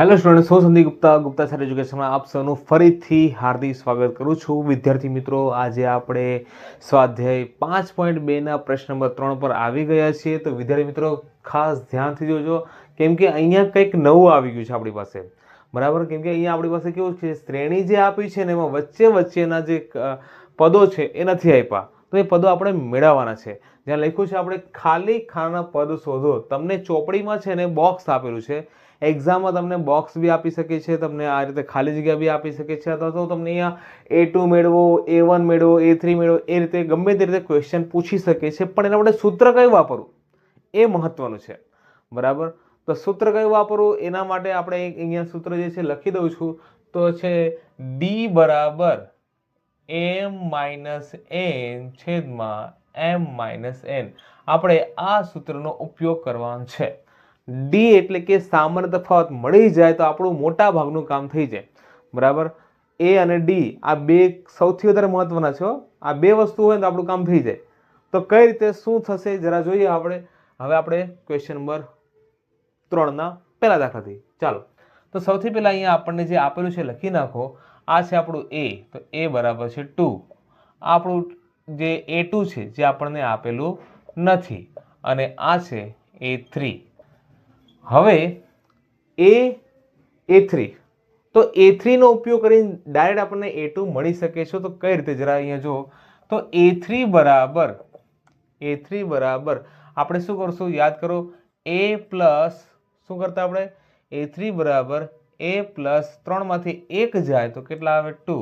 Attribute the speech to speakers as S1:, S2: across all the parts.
S1: Hello student, હું Sandeep Gupta Gupta sir એજ્યુકેશનમાં આપ સૌનું ફરીથી હાર્દિક સ્વાગત કરું છું. વિદ્યાર્થી મિત્રો, આજે આપણે સ્વાધ્યાય પાંચ પોઈન્ટ બેના પ્રશ્ન નંબર ત્રણ પર આવી ગયા છીએ. તો વિદ્યાર્થી મિત્રો, ખાસ ધ્યાનથી જોજો, કેમ કે અહીંયા કંઈક નવું આવી ગયું છે આપણી પાસે. બરાબર? કેમ કે અહીંયા આપણી પાસે કેવું છે, શ્રેણી જે આપી છે ને એમાં વચ્ચે વચ્ચેના જે પદો છે એ નથી આપ્યા. તો એ પદો આપણે મેળવવાના છે. જ્યાં લખ્યું છે, આપણે ખાલી ખાના પદ શોધો. તમને ચોપડીમાં છે ને બોક્સ આપેલું છે. એક્ઝામમાં તમને બોક્સ બી આપી શકે છે, તમને આ રીતે ખાલી જગ્યા બી આપી શકે છે, અથવા તો તમને અહીંયા એ ટુ મેળવો એ વન મેળવો એ થ્રી મેળવો, એ રીતે ગમે તે રીતે ક્વેશ્ચન પૂછી શકે છે, પણ એના માટે સૂત્ર કયું વાપરવું? એ મહત્વનું છે. બરાબર? તો સૂત્ર કયું વાપરવું? એના માટે આપણે અહીંયા સૂત્ર જે છે લખી દઉં છું. તો છે ડી બરાબર એમ માઇનસ એન છેદમાં એમ માઇનસ એન આપણે આ સૂત્રનો ઉપયોગ કરવાનો છે. ડી એટલે કે સામાન્ય તફાવત મળી જાય તો આપણું મોટા ભાગનું કામ થઈ જાય. બરાબર? એ અને ડી આ બે સૌથી વધારે મહત્વના છે આ બે વસ્તુ હોય તો આપણું કામ થઈ જાય. તો કઈ રીતે, શું થશે, જરા જોઈએ આપણે. હવે આપણે ક્વેશ્ચન નંબર ત્રણના પહેલા દાખલાથી. ચાલો. તો સૌથી પહેલાં અહીંયા આપણને જે આપેલું છે, લખી નાખો. આ છે આપણું એ તો એ બરાબર છે ટુ આપણું જે એ ટુ છે, જે આપણને આપેલું નથી. અને આ છે એ થ્રી હવે એ એ થ્રી તો એ થ્રીનો ઉપયોગ કરીને ડાયરેક્ટ આપણને એ મળી શકે છે. તો કઈ રીતે જરા અહીંયા જો તો એ થ્રી બરાબર એ થ્રી બરાબર. આપણે શું કરશું? યાદ કરો એ પ્લસ શું કરતા આપણે? એ થ્રી બરાબર એ પ્લસ ત્રણમાંથી એક જાય તો કેટલા આવે? ટુ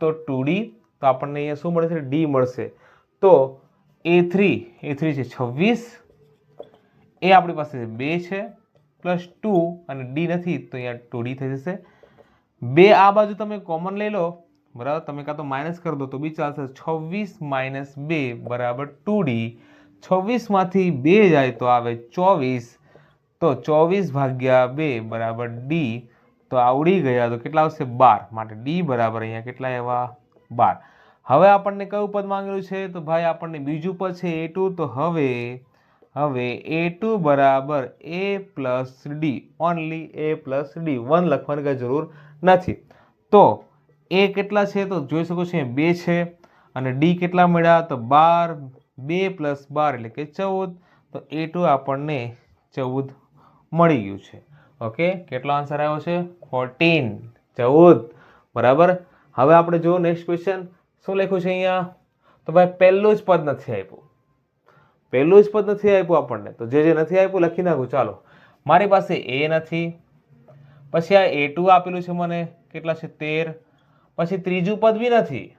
S1: તો ટુ ડી તો આપણને અહીંયા શું મળશે? ડી મળશે. તો એ થ્રી એ થ્રી છે છવ્વીસ. એ આપણી પાસે બે છે પ્લસ ટુ અને ડી નથી, તો અહીંયા ટુ ડી થઈ જશે. બે આ બાજુ તમે કોમન લઈ લો. બરાબર, તમે કાં તો માઇનસ કરી દો તો બી ચાલશે. છવ્વીસ માઇનસ બે બરાબર ટુ ડી છવ્વીસમાંથી બે જાય તો આવે ચોવીસ. તો ચોવીસ ભાગ્યા બે બરાબર ડી તો આવડી ગયા તો કેટલા આવશે? બાર. માટે ડી બરાબર અહીંયા કેટલા એવા બાર. હવે આપણને કયું પદ માંગેલું છે? તો ભાઈ આપણને બીજું પદ છે એ તો હવે હવે એ ટુ બરાબર a plus d only a plus d one લખવાની કાંઈ જરૂર નથી. તો એ કેટલા છે? તો જોઈ શકો છો બે છે. અને ડી કેટલા મળ્યા? તો બાર, બે પ્લસ બાર એટલે કે ચૌદ. તો એ આપણને ચૌદ મળી ગયું છે. ઓકે કેટલો આન્સર આવ્યો છે? ફોર્ટીન ચૌદ. બરાબર? હવે આપણે જુઓ નેક્સ્ટ ક્વેશ્ચન શું લખ્યું છે અહીંયા? તો ભાઈ, પહેલું જ પદ નથી આપ્યું. પહેલું જ પદ નથી આપ્યું આપણને. તો જે જે નથી આપ્યું લખી નાખું. ચાલો. મારી પાસે એ નથી. પછી આ એ આપેલું છે મને. કેટલા છે? તેર. પછી ત્રીજું પદ બી નથી.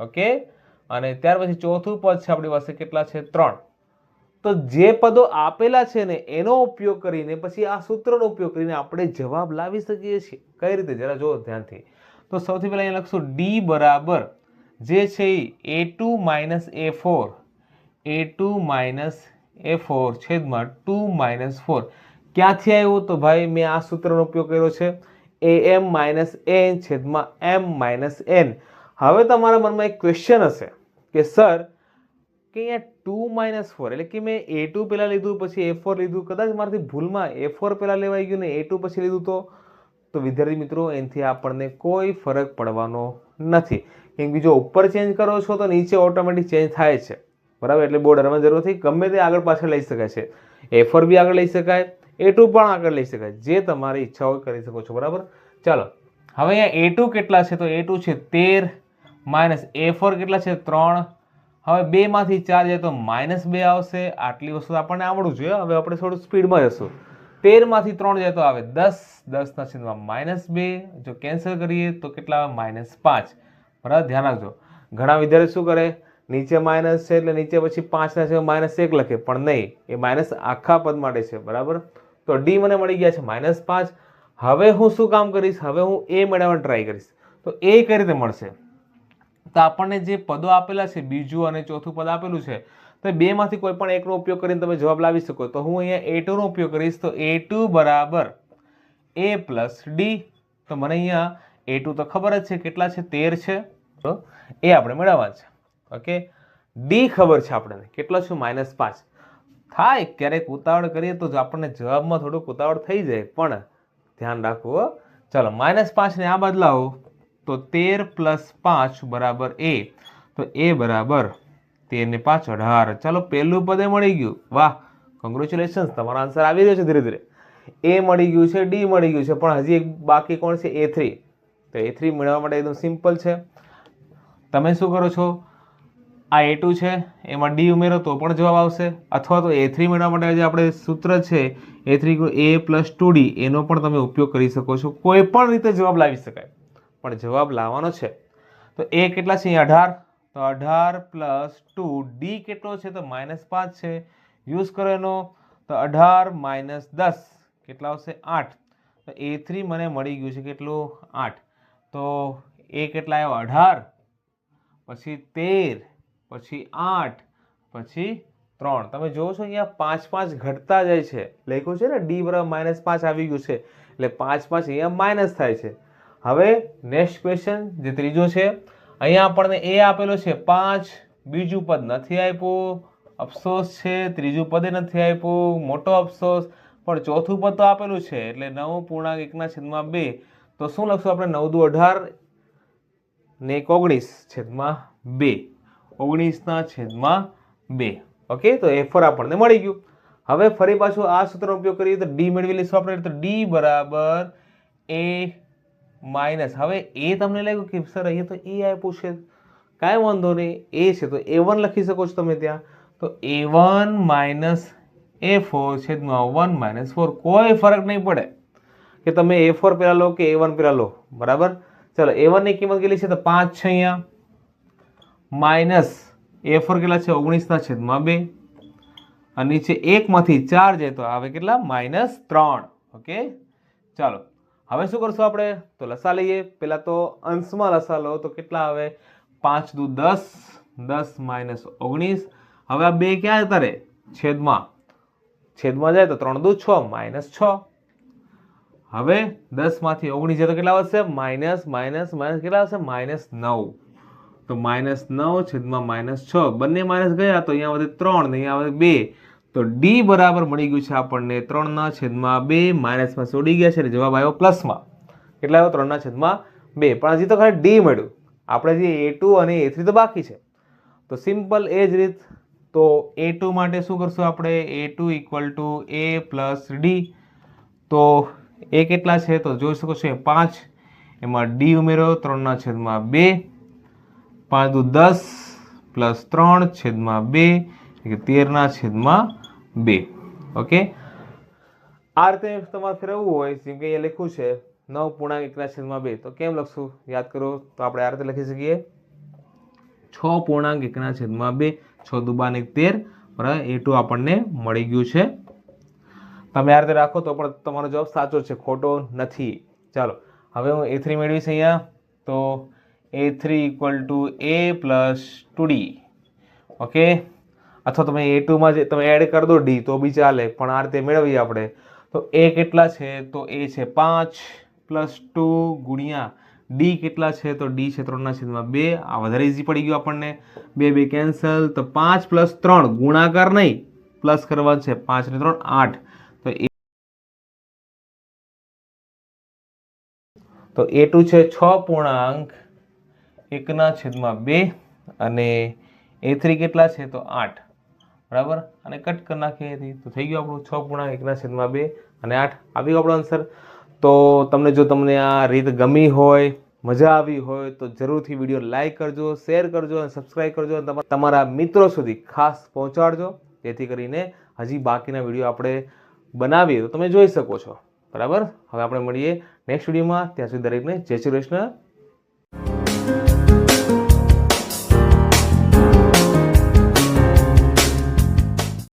S1: ઓકે અને ત્યાર પછી ચોથું પદ છે આપણી પાસે કેટલા છે? ત્રણ. તો જે પદો આપેલા છે ને, એનો ઉપયોગ કરીને, પછી આ સૂત્રનો ઉપયોગ કરીને આપણે જવાબ લાવી શકીએ છીએ. કઈ રીતે? જરા જુઓ ધ્યાનથી. તો સૌથી પહેલાં અહીંયા લખશું ડી બરાબર જે છે a two minus a four a two minus a four છેદમાં ટુ માઇનસ ફોર ક્યાંથી આવ્યું? તો ભાઈ મેં આ સૂત્રનો ઉપયોગ કર્યો છે. એ એમ માઇનસ એન છેદમાં એમ માઇનસ એન હવે તમારા મનમાં એક ક્વેશ્ચન હશે કે, સર, કે અહીંયા ટુ માઇનસ ફોર એટલે કે મેં એ ટુ પહેલાં લીધું, પછી એ ફોર લીધું. કદાચ મારાથી ભૂલમાં એ ફોર પહેલાં લેવાઈ ગયું ને એ ટુ પછી લીધું તો? તો વિદ્યાર્થી મિત્રો, એનાથી આપણને કોઈ ફરક પડવાનો નથી. કેમ કે જો ઉપર ચેન્જ કરો છો તો નીચે ઓટોમેટિક ચેન્જ થાય છે. બરાબર? એટલે બહુ ડરવાની જરૂર નથી. ગમે તે આગળ પાછળ લઈ શકાય છે. એફર બી આગળ લઈ શકાય એ પણ આગળ લઈ શકાય. જે તમારી ઈચ્છા હોય કરી શકો છો. બરાબર? ચાલો. હવે અહીંયા એ કેટલા છે? તો એ છે તેર માઇનસ એ ફોર કેટલા છે? ત્રણ. હવે બેમાંથી ચાર જાય તો માઇનસ બે આવશે. આટલી વસ્તુ આપણને આવડવું જોઈએ. હવે આપણે થોડું સ્પીડમાં જશું. તેરમાંથી ત્રણ જાય તો આવે દસ દસના છેદમાં માઇનસ બે. જો કેન્સલ કરીએ તો કેટલા આવે? માઇનસ પાંચ. બરાબર? ધ્યાન રાખજો. ઘણા વિદ્યાર્થી શું કરે? નીચે માઇનસ છે એટલે નીચે પછી પાંચના છે માઇનસ એક લખે, પણ નહીં. એ માઇનસ આખા પદ માટે છે. બરાબર? તો ડી મને મળી ગયા છે માઇનસ પાંચ. હવે હું શું કામ કરીશ? હવે હું એ મેળવવાની ટ્રાય કરીશ. તો એ કઈ રીતે મળશે? તો આપણને જે પદો આપેલા છે, બીજું અને ચોથું પદ આપેલું છે તો બેમાંથી કોઈ પણ એકનો ઉપયોગ કરીને તમે જવાબ લાવી શકો તો હું અહીંયા એ ટુનો ઉપયોગ કરીશ. તો એ ટુ બરાબર એ પ્લસ ડી તો મને અહીંયા એ ટુ તો ખબર જ છે કેટલા છે? તેર છે. તો એ આપણે મેળવવા છે. ઓકે? ડી ખબર છે આપણને. કેટલો છે? માઇનસ પાંચ. થાય ક્યારેક ઉતાવળ કરીએ તો આપણને જવાબમાં થોડુંક ઉતાવળ થઈ જાય. પણ ધ્યાન રાખવું. ચાલો માઇનસ પાંચને આ બદલાવો. તો તેર પ્લસ પાંચ બરાબર એ તો એ બરાબર તેર પાછળ. હાર ચાલો, પહેલું પદે મળી ગયું. વાહ કોંગ્રેચ્યુલેશન્સ તમારો આન્સર આવી રહ્યો છે ધીરે ધીરે. એ મળી ગયું છે, ડી મળી ગયું છે, પણ હજી એક બાકી કોણ છે? A three. તો એ થ્રી મેળવવા માટે એકદમ સિમ્પલ છે. તમે શું કરો છો? આ એ ટુ છે, એમાં ડી ઉમેરો તો પણ જવાબ આવશે. અથવા તો એ થ્રી મેળવવા માટે જે આપણે સૂત્ર છે, a three a plus two d, એનો પણ તમે ઉપયોગ કરી શકો છો. કોઈ પણ રીતે જવાબ લાવી શકાય. પણ જવાબ લાવવાનો છે. તો એ કેટલા છે? અહીં અઢાર. તો અઢાર પ્લસ ટુ ડી કેટલો છે? તો માઇનસ પાંચ છે. યુઝ કરો એનો. તો અઢાર માઇનસ દસ કેટલા આવશે? આઠ. તો એ થ્રી મને મળી ગયું છે કેટલું? આઠ. તો એ કેટલા આવ્યો? અઢાર. પછી તેર. પછી આઠ. પછી ત્રણ. તમે જોવો છો અહીંયા પાંચ પાંચ ઘટતા જાય છે. લખ્યું છે ને? ડી બરાબર માઇનસ પાંચ આવી ગયું છે. એટલે પાંચ પાંચ અહીંયા માઇનસ થાય છે. હવે નેક્સ્ટ ક્વેશ્ચન જે ત્રીજો છે અહીંયા આપણને એ આપેલો છે પાંચ, બીજું પદ નથી આપ્યું, અફસોસ છે, ત્રીજું પદે નથી આપ્યું, મોટો અફસોસ. પણ ચોથું પદ તો આપેલું છે, એટલે નવ પૂર્ણાંક એકના છેદમાં બે. તો શું લખશું આપણે? નવ દુ અઢાર ને એક ઓગણીસ છેદમાં બે. ઓગણીસના છેદમાં બે. ઓકે? તો એ ફોર આપણને મળી ગયું. હવે ફરી પાછું આ સૂત્રનો ઉપયોગ કરીએ તો ડી મેળવી લઈશું આપણે. તો ડી બરાબર એ માઇનસ. હવે એ તમને લાગ્યું કે સર, અહીંયા તો એ આપ્યું છે. કાંઈ વાંધો નહીં. એ છે તો એ વન લખી શકો છો તમે ત્યાં. તો a one minus a four છેદમાં વન માઇનસ ફોર કોઈ ફરક નહીં પડે કે તમે એ ફોર પહેલાં લો કે એ વન પહેલાં લો. બરાબર? ચલો એ વનની કિંમત કેટલી છે તો પાંચ છે અહીંયા. માઇનસ એ ફોર કેટલા છે? ઓગણીસના છેદમાં બે. અને નીચે એકમાંથી ચાર જાય તો આવે કેટલા? માઇનસ ત્રણ. ઓકે? ચાલો. હવે શું કરશું આપણે? તો લસા લઈએ. પહેલાં તો અંશમાં લસા લો. તો કેટલા આવે? પાંચ દુ દસ. દસ માઇનસ ઓગણીસ. હવે આ બે ક્યાં જતા રહે? છેદમાં. છેદમાં જાય તો ત્રણ દુ છ માઇનસ છ. હવે દસમાંથી ઓગણીસ જાય તો કેટલા વધશે? માઇનસ માઇનસ માઇનસ કેટલા આવશે? માઇનસ નવ. તો માઇનસ નવ છેદમાં માઇનસ છ. બંને માઇનસ ગયા તો અહીંયા વધે ત્રણ. ને અહીંયા વધે બે. તો ડી બરાબર મળી ગયું છે આપણને ત્રણના છેદમાં બે માઇનસમાં સોડી ગયા છે અને જવાબ આવ્યો પ્લસમાં. કેટલા આવ્યો? ત્રણના છેદમાં બે. પણ હજી તો ખાલી ડી મળ્યું. આપણે જે એ ટુ અને એ થ્રી તો બાકી છે. તો સિમ્પલ એ જ રીત. તો એ માટે શું કરશું આપણે? A two equal to a plus d તો એ કેટલા છે? તો જોઈ શકો છો એ પાંચ. એમાં ડી ઉમેરો ત્રણના છેદમાં બે. પાંચ દસ, પ્લસ ત્રણ છેદમાં બે. તેરના છેદમાં બે. ઓકે આ રીતે તમારે ફેરવવું હોય, જેમ કે અહીંયા લખ્યું છે, નવ પૂર્ણાંક એકના છેદમાં બે. તો કેમ લખશું? યાદ કરો, તો આપણે આ રીતે લખી શકીએ. છ પૂર્ણાંક એકના છેદમાં બે, છ દુબાન એક તેર, બરાબર? એ ટુ આપણને મળી ગયું છે. તમે આ રીતે રાખો તો પણ તમારો જવાબ સાચો છે, ખોટો નથી. ચાલો, હવે હું એ થ્રી મેળવીશ અહીંયા. તો a three equal to a plus two d okay અથવા તમે એ ટુમાં જે તમે એડ કરી દો ડી તો બી ચાલે, પણ આ રીતે મેળવીએ આપણે. તો એ કેટલા છે? તો એ છે પાંચ પ્લસ ટુ ગુણ્યા ડી કેટલા છે? તો ડી છે ત્રણના છેદમાં બે. આ વધારે ઇઝી પડી ગયું આપણને. બે બે કેન્સલ તો પાંચ પ્લસ ત્રણ. ગુણાકાર નહીં. પ્લસ કરવા છે પાંચ ને ત્રણ, આઠ. તો એ તો એ ટુ છે છ પૂર્ણાંક એકના છેદમાં બે. અને એ થ્રી કેટલા છે? તો આઠ. બરાબર? અને કટ કરી નાખીએ તો થઈ ગયું આપણું છ પૂર્ણાંક એકના છેદમાં બે અને આઠ. આવી ગયો આપણો આન્સર તો તમને જો તમને આ રીત ગમી હોય, મજા આવી હોય, તો જરૂરથી વીડિયો લાઇક કરજો શેર કરજો અને સબસ્ક્રાઈબ કરજો અને તમારા મિત્રો સુધી ખાસ પહોંચાડજો. જેથી કરીને હજી બાકીના વીડિયો આપણે બનાવીએ તો તમે જોઈ શકો છો. બરાબર? હવે આપણે મળીએ નેક્સ્ટ વિડીયોમાં. ત્યાં સુધી દરેકને જય શ્રી કૃષ્ણ.